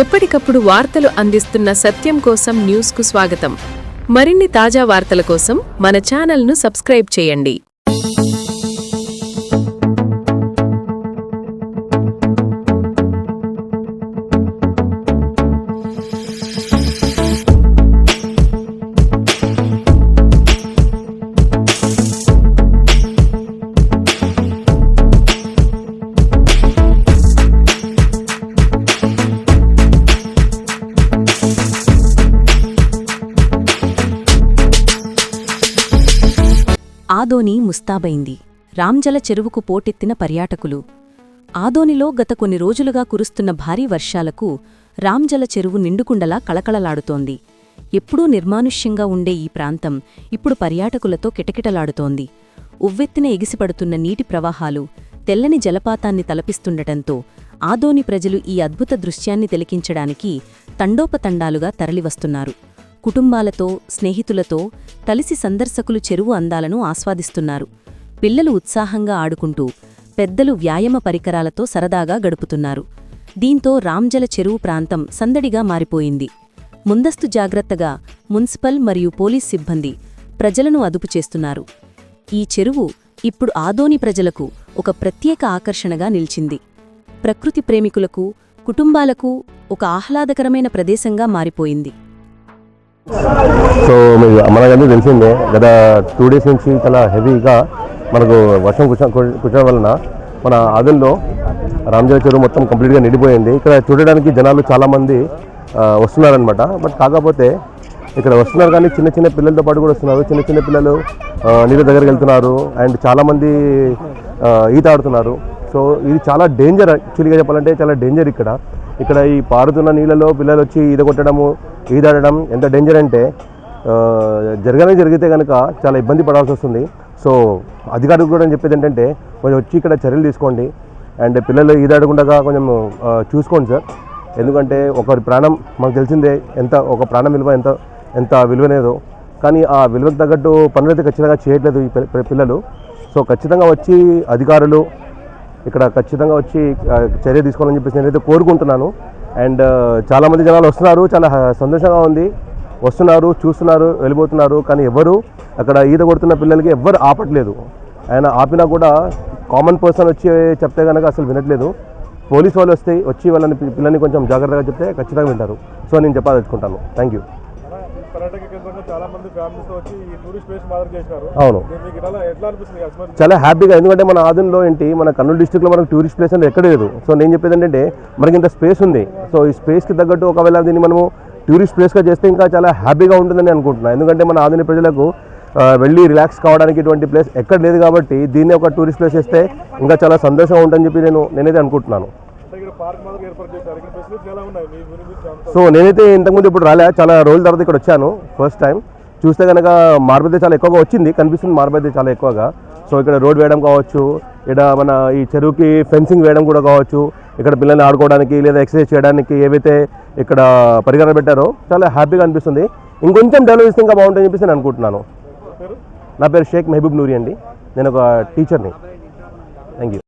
ఎప్పటికప్పుడు వార్తలు అందిస్తున్న సత్యం కోసం న్యూస్కు స్వాగతం. మరిన్ని తాజా వార్తల కోసం మన ఛానల్ను సబ్స్క్రైబ్ చేయండి. ఆదోని ముస్తాబైంది. రాంజల చెరువుకు పోటెత్తిన పర్యాటకులు. ఆదోనిలో గత కొన్ని రోజులుగా కురుస్తున్న భారీ వర్షాలకు రాంజల చెరువు నిండుకుండలా కళకళలాడుతోంది. ఎప్పుడూ నిర్మానుష్యంగా ఉండే ఈ ప్రాంతం ఇప్పుడు పర్యాటకులతో కిటకిటలాడుతోంది. ఉవ్వెత్తిన ఎగిసిపడుతున్న నీటి ప్రవాహాలు తెల్లని జలపాతాన్ని తలపిస్తుండటంతో ఆదోని ప్రజలు ఈ అద్భుత దృశ్యాన్ని తిలకించడానికి తండోపతండాలుగా తరలివస్తున్నారు. కుటుంబాలతో స్నేహితులతో కలిసి సందర్శకులు చెరువు అందాలను ఆస్వాదిస్తున్నారు. పిల్లలు ఉత్సాహంగా ఆడుకుంటూ పెద్దలు వ్యాయామ పరికరాలతో సరదాగా గడుపుతున్నారు. దీంతో రాంజల చెరువు ప్రాంతం సందడిగా మారిపోయింది. ముందస్తు జాగ్రత్తగా మున్సిపల్ మరియు పోలీస్ సిబ్బంది ప్రజలను అదుపు చేస్తున్నారు. ఈ చెరువు ఇప్పుడు ఆదోని ప్రజలకు ఒక ప్రత్యేక ఆకర్షణగా నిలిచింది. ప్రకృతి ప్రేమికులకు కుటుంబాలకు ఒక ఆహ్లాదకరమైన ప్రదేశంగా మారిపోయింది. సో మీరు మనకంటే తెలిసిందే గత టూ డేస్ నుంచి చాలా హెవీగా మనకు వర్షం కుచ కుచడం వలన మన ఆదంలో రామజల చెరువు మొత్తం కంప్లీట్గా నిండిపోయింది. ఇక్కడ చూడడానికి జనాలు చాలామంది వస్తున్నారనమాట బట్ కాకపోతే ఇక్కడ వస్తున్నారు కానీ చిన్న చిన్న పిల్లలతో పాటు కూడా వస్తున్నారు. చిన్న చిన్న పిల్లలు నీళ్ళ దగ్గరికి వెళ్తున్నారు. అండ్ చాలామంది ఈత ఆడుతున్నారు. సో ఇది చాలా డేంజర్ యాక్చువల్గా చెప్పాలంటే చాలా డేంజర్ ఇక్కడ. ఇక్కడ ఈ పారుతున్న నీళ్ళలో పిల్లలు వచ్చి ఈత కొట్టడము ఈదాడడం ఎంత డేంజర్ అంటే జరగనే జరిగితే కనుక చాలా ఇబ్బంది పడాల్సి వస్తుంది. సో అధికారులు కూడా చెప్పేది ఏంటంటే కొంచెం వచ్చి ఇక్కడ చర్యలు తీసుకోండి. అండ్ పిల్లలు ఈదాడకుండా కొంచెం చూసుకోండి సార్. ఎందుకంటే ఒకరి ప్రాణం మాకు తెలిసిందే ఎంత ఒక ప్రాణం విలువ ఎంత ఎంత విలువనేదో. కానీ ఆ విలువకు తగ్గట్టు పనులు అయితే ఖచ్చితంగా చేయట్లేదు ఈ పిల్లలు. సో ఖచ్చితంగా వచ్చి అధికారులు ఇక్కడ ఖచ్చితంగా వచ్చి చర్య తీసుకోవాలని చెప్పేసి నేనైతే కోరుకుంటున్నాను. అండ్ చాలామంది జనాలు వస్తున్నారు చాలా సంతోషంగా ఉంది. వస్తున్నారు చూస్తున్నారు వెళ్ళిపోతున్నారు కానీ ఎవరు అక్కడ ఈత కొడుతున్న పిల్లలకి ఎవ్వరు ఆపట్లేదు. ఆయన ఆపినా కూడా కామన్ పర్సన్ వచ్చి చెప్తే కనుక అసలు వినట్లేదు. పోలీస్ వాళ్ళు వస్తే వచ్చి వాళ్ళని పిల్లల్ని కొంచెం జాగ్రత్తగా చెప్తే ఖచ్చితంగా వింటారు. సో నేను చెప్పాలనుకుంటాను థ్యాంక్ యూ. పర్యాటక కేంద్రంగా చాలా మంది ఫ్యామిలీస్ వచ్చి ఈ టూరిస్ట్ ప్లేస్ మాదిరి చేసినారు. అవును. మీకు ఎట్లా అనిపిస్తుంది చాలా హ్యాపీగా ఎందుకంటే మన ఆదంలో ఏంటి మన కర్నూలు డిస్టిక్లో మనకు టూరిస్ట్ ప్లేస్ అనేది ఎక్కడ లేదు. సో నేను చెప్పేది ఏంటంటే మనకి ఇంత స్పేస్ ఉంది. సో ఈ స్పేస్కి తగ్గట్టు ఒకవేళ దీన్ని మనము టూరిస్ట్ ప్లేస్గా చేస్తే ఇంకా చాలా హ్యాపీగా ఉంటుందని అనుకుంటున్నాను ఎందుకంటే మన ఆధునిక ప్రజలకు వెళ్ళి రిలాక్స్ కావడానికి ఇటువంటి ప్లేస్ ఎక్కడ లేదు కాబట్టి దీన్ని ఒక టూరిస్ట్ ప్లేస్ చేస్తే ఇంకా చాలా సంతోషంగా ఉంటుందని చెప్పి నేను నేనైతే అనుకుంటున్నాను. సో నేనైతే ఇంతకుముందు ఇప్పుడు రాలే. చాలా రోజుల తర్వాత ఇక్కడ వచ్చాను ఫస్ట్ టైం చూస్తే కనుక మార్బల్ చాలా ఎక్కువగా వచ్చింది. కనిపిస్తుంది మార్బల్ చాలా ఎక్కువగా. సో ఇక్కడ రోడ్ వేయడం కావచ్చు ఇక్కడ మన ఈ చెరువుకి ఫెన్సింగ్ వేయడం కూడా కావచ్చు ఇక్కడ పిల్లల్ని ఆడుకోవడానికి లేదా ఎక్సర్సైజ్ చేయడానికి ఏవైతే ఇక్కడ పరికరాలు పెట్టారో చాలా హ్యాపీగా అనిపిస్తుంది. ఇంకొంచెం డెవలప్ చేస్తే ఇంకా బాగుంటుందని చెప్పేసి నేను అనుకుంటున్నాను. నా పేరు షేక్ మెహబూబ్ నూరి అండి. నేను ఒక టీచర్ని థ్యాంక్ యూ